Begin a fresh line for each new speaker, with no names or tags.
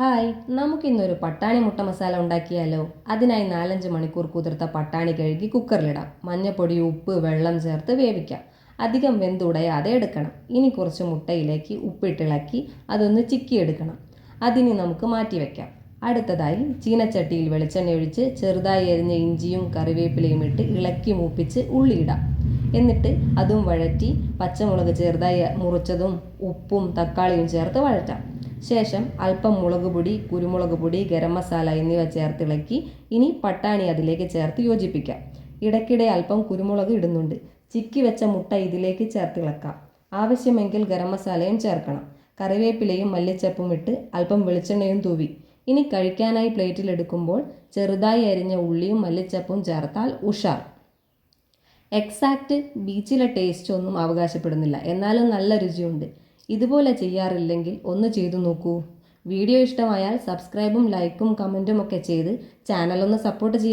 Hi നമുക്കിന്നൊരു പട്ടാണി മുട്ട മസാല ഉണ്ടാക്കിയാലോ? അതിനായി നാലഞ്ച് മണിക്കൂർ കുതിർത്ത പട്ടാണി കഴുകി കുക്കറിലിടാം. മഞ്ഞപ്പൊടി ഉപ്പ് വെള്ളം ചേർത്ത് വേവിക്കാം. അധികം വെന്തുടയാതെ എടുക്കണം. ഇനി കുറച്ച് മുട്ടയിലേക്ക് ഉപ്പിട്ടിളക്കി അതൊന്ന് ചിക്കിയെടുക്കണം. അതിനി നമുക്ക് മാറ്റി വയ്ക്കാം അടുത്തതായി ചീനച്ചട്ടിയിൽ വെളിച്ചെണ്ണ ഒഴിച്ച് ചെറുതായി എരിഞ്ഞ ഇഞ്ചിയും കറിവേപ്പിലയും ഇട്ട് ഇളക്കി മൂപ്പിച്ച് ഉള്ളിയിടാം. എന്നിട്ട് അതും വഴറ്റി പച്ചമുളക് ചെറുതായി മുറിച്ചതും ഉപ്പും തക്കാളിയും ചേർത്ത് വഴറ്റാം. ശേഷം അല്പം മുളക് പൊടി കുരുമുളക് പൊടി ഗരം മസാല എന്നിവ ചേർത്തിളക്കി ഇനി പട്ടാണി അതിലേക്ക് ചേർത്ത് യോജിപ്പിക്കാം. ഇടയ്ക്കിടെ അല്പം കുരുമുളക് ഇടുന്നുണ്ട്. ചിക്കി വെച്ച മുട്ട ഇതിലേക്ക് ചേർത്തിളക്കാം ആവശ്യമെങ്കിൽ ഗരം മസാലയും ചേർക്കണം. കറിവേപ്പിലയും മല്ലിച്ചപ്പും ഇട്ട് അല്പം വെളിച്ചെണ്ണയും തൂവി. ഇനി കഴിക്കാനായി പ്ലേറ്റിലെടുക്കുമ്പോൾ ചെറുതായി അരിഞ്ഞ ഉള്ളിയും മല്ലിച്ചപ്പും ചേർത്താൽ ഉഷാർ. എക്സാക്റ്റ് ബീച്ചിലെ ടേസ്റ്റ് ഒന്നും അവകാശപ്പെടുന്നില്ല. എന്നാലും നല്ല രുചിയുണ്ട്. ഇതുപോലെ ചെയ്യാറില്ലെങ്കിൽ ഒന്ന് ചെയ്തു നോക്കൂ. വീഡിയോ ഇഷ്ടമായാൽ സബ്സ്ക്രൈബും ലൈക്കും കമന്റും ഒക്കെ ചെയ്ത് ചാനലൊന്ന് സപ്പോർട്ട് ചെയ്യാം